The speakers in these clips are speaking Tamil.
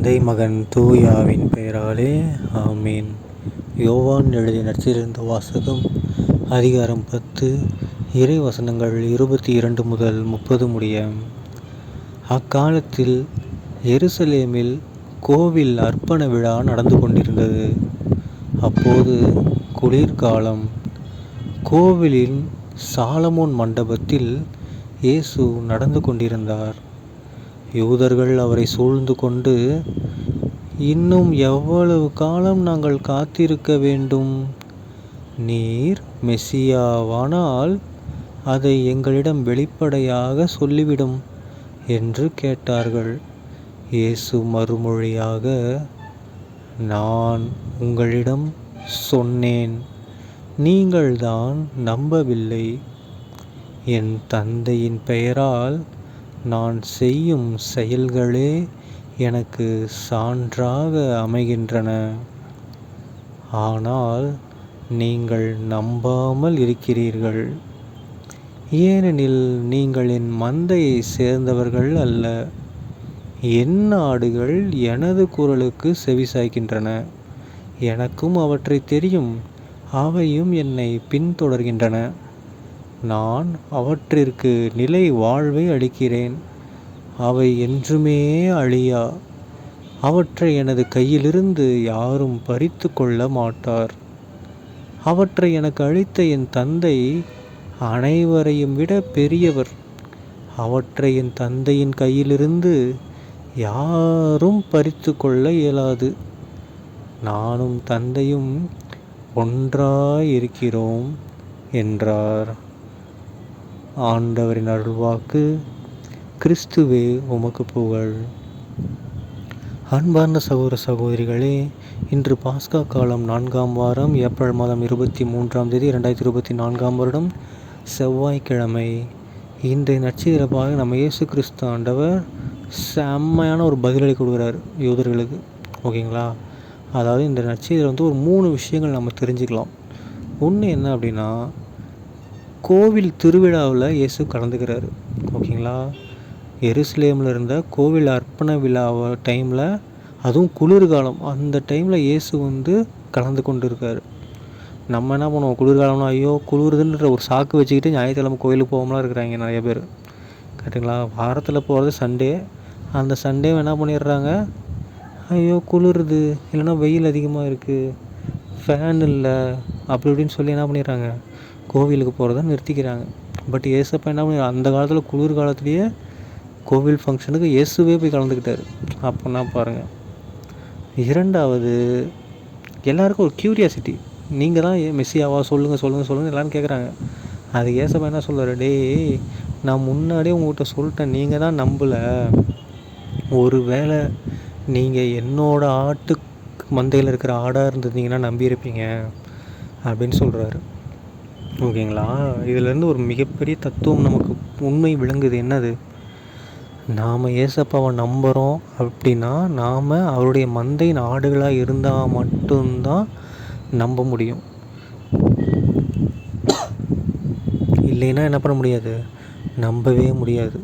தந்தை மகன் தூயாவின் பெயராலே ஆமீன். யோவான் எழுதிய நற்சிலிருந்த வாசகம் அதிகாரம் பத்து இறை வசனங்கள் இருபத்தி இரண்டு முதல் முப்பது முடிய அக்காலத்தில் எருசலேமில் கோவில் அர்ப்பண விழா நடந்து கொண்டிருந்தது. அப்போது குளிர்காலம். கோவிலின் சாலமோன் மண்டபத்தில் இயேசு நடந்து கொண்டிருந்தார். யூதர்கள் அவரை சூழ்ந்து கொண்டு இன்னும் எவ்வளவு காலம் நாங்கள் காத்திருக்க வேண்டும்? நீர் மெஸ்ஸியாவானால் அதை எங்களிடம் வெளிப்படையாக சொல்லிவிடும் என்று கேட்டார்கள். இயேசு மறுமொழியாக நான் உங்களிடம் சொன்னேன் நீங்கள்தான் நம்பவில்லை. என் தந்தையின் பெயரால் நான் செய்யும் செயல்களே எனக்கு சான்றாக அமைகின்றன. ஆனால் நீங்கள் நம்பாமல் இருக்கிறீர்கள். ஏனெனில் நீங்கள் என் மந்தையை சேர்ந்தவர்கள் அல்ல. என் நாடுகள் எனது குரலுக்கு செவிசாய்க்கின்றன எனக்கும் அவற்றை தெரியும். அவையும் என்னை பின்தொடர்கின்றன. நான் அவற்றிற்கு நிலை வாழ்வை அளிக்கிறேன். அவை என்றுமே அழியா? அவற்றை எனது கையிலிருந்து யாரும் பறித்து கொள்ள மாட்டார். அவற்றை எனக்கு அளித்த என் தந்தை அனைவரையும் விட பெரியவர். அவற்றை என் தந்தையின் கையிலிருந்து யாரும் பறித்து கொள்ள இயலாது. நானும் தந்தையும் ஒன்றாயிருக்கிறோம் என்றார். ஆண்டவரின் அருள்வாக்கு. கிறிஸ்துவே உமக்கு புகழ். அன்பார்ந்த சகோதர சகோதரிகளே இன்று பாஸ்கா காலம் நான்காம் வாரம் ஏப்ரல் மாதம் இருபத்தி மூன்றாம் தேதி ரெண்டாயிரத்தி இருபத்தி நான்காம் வருடம் செவ்வாய்க்கிழமை. இன்றைய நட்சத்திரப்பாக நம்ம இயேசு கிறிஸ்து ஆண்டவர் செம்மையான ஒரு பதிலளி கொடுக்குறார் யூதர்களுக்கு. ஓகேங்களா? அதாவது இந்த நட்சத்திரம் வந்து ஒரு மூணு விஷயங்கள் நம்ம தெரிஞ்சுக்கலாம். ஒன்று என்ன அப்படின்னா கோவில் திருவிழாவில் இயேசு கலந்துக்கிறாரு. ஓகேங்களா? எருசலேமில் இருந்த கோவில் அர்ப்பண விழாவை டைமில் அதுவும் குளிர்காலம். அந்த டைமில் இயேசு வந்து கலந்து கொண்டு இருக்கார் நம்ம என்ன பண்ணுவோம்? குளிர்காலம்னா ஐயோ குளிருதுன்ற ஒரு சாக்கு வச்சுக்கிட்டு ஞாயிற்றுக்கிழமை கோயிலுக்கு போகாமலாம் இருக்கிறாங்க நிறைய பேர். கரெக்டுங்களா வாரத்தில் போகிறது சண்டே. அந்த சண்டே என்ன பண்ணிடுறாங்க? ஐயோ குளிருது. இல்லைன்னா வெயில் அதிகமாக இருக்குது ஃபேன் இல்லை. அப்படி இப்படின்னு சொல்லி என்ன பண்ணிடுறாங்க? கோவிலுக்கு போகிறத நிறுத்திக்கிறாங்க. பட் ஏசப்பா என்ன பண்ணி அந்த காலத்தில் குளிர் காலத்துலேயே கோவில் ஃபங்க்ஷனுக்கு இயேசுவே போய் கலந்துக்கிட்டார். அப்போனா பாருங்கள் இரண்டாவது எல்லாருக்கும் ஒரு க்யூரியாசிட்டி நீங்கள் தான் மெஸ்ஸியாவா சொல்லுங்கள் சொல்லுங்கள் சொல்லுங்கள் எல்லோரும் கேட்குறாங்க அது ஏசப்பா என்ன சொல்கிறார் டேய் நான் முன்னாடியே உங்கள்கிட்ட சொல்லிட்டேன். நீங்கள் தான் நம்பலை. ஒரு வேளை நீங்கள் என்னோடய ஆட்டு மந்தையில் இருக்கிற ஆடாக இருந்திருந்தீங்கன்னா நம்பியிருப்பீங்க. அப்படின்னு சொல்கிறாரு ஓகேங்களா? இதுலேருந்து ஒரு மிகப்பெரிய தத்துவம் நமக்கு உண்மை விளங்குது. என்னது? நாம் ஏசப்பாவை நம்புகிறோம் அப்படின்னா நாம் அவருடைய மந்தை நாடுகளாக இருந்தால் மட்டும்தான் நம்ப முடியும். இல்லைன்னா என்ன பண்ண முடியாது? நம்பவே முடியாது.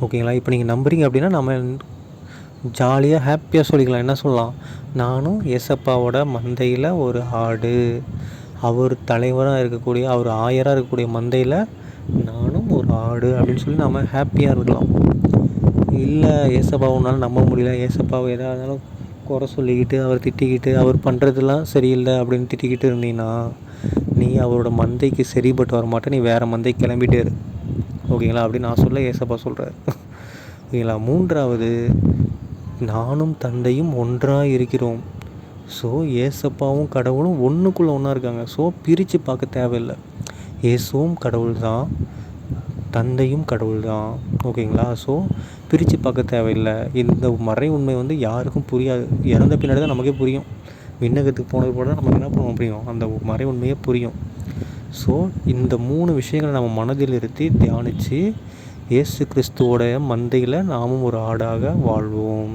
ஓகேங்களா? இப்போ நீங்கள் நம்புறீங்க அப்படின்னா நம்ம ஜாலியாக ஹாப்பியாக சொல்லிக்கலாம். என்ன சொல்லலாம்? நானும் ஏசப்பாவோட மந்தையில் ஒரு ஆடு. அவர் தலைவராக இருக்கக்கூடிய அவர் ஆயராக இருக்கக்கூடிய மந்தையில் நானும் ஒரு ஆடு அப்படின்னு சொல்லி நம்ம ஹாப்பியாக இருக்கலாம். இல்லை ஏசப்பாவுனாலும் நம்ப முடியல. ஏசப்பாவை எதாக இருந்தாலும் குறை சொல்லிக்கிட்டு அவர் திட்டிக்கிட்டு அவர் பண்ணுறதுலாம் சரியில்லை அப்படின்னு திட்டிக்கிட்டு இருந்தீங்கன்னா நீ அவரோட மந்தைக்கு சரிப்பட்டு வர மாட்டே நீ வேறு மந்தை கிளம்பிட்டே இரு. ஓகேங்களா? அப்படின்னு நான் சொல்ல ஏசப்பா சொல்கிறார் ஓகேங்களா? மூன்றாவது நானும் தந்தையும் ஒன்றாக இருக்கிறோம். ஸோ ஏசப்பாவும் கடவுளும் ஒன்றுக்குள்ளே ஒன்றா இருக்காங்க. ஸோ பிரித்து பார்க்க தேவையில்லை. ஏசுவும் கடவுள் தான் தந்தையும் கடவுள் தான் ஓகேங்களா? ஸோ பிரித்து பார்க்க தேவையில்லை. இந்த மறை உண்மை வந்து யாருக்கும் புரியாது. இறந்த பின்னாடி தான் நமக்கே புரியும். விண்ணகத்துக்கு போனது போல தான் நமக்கு என்ன பண்ணுவோம் புரியும்? அந்த மறை உண்மையே புரியும். ஸோ இந்த மூணு விஷயங்களை நம்ம மனதில் இருத்தி தியானித்து இயேசு கிறிஸ்துவோடைய மந்தையில் நாமும் ஒரு ஆடாக வாழ்வோம்.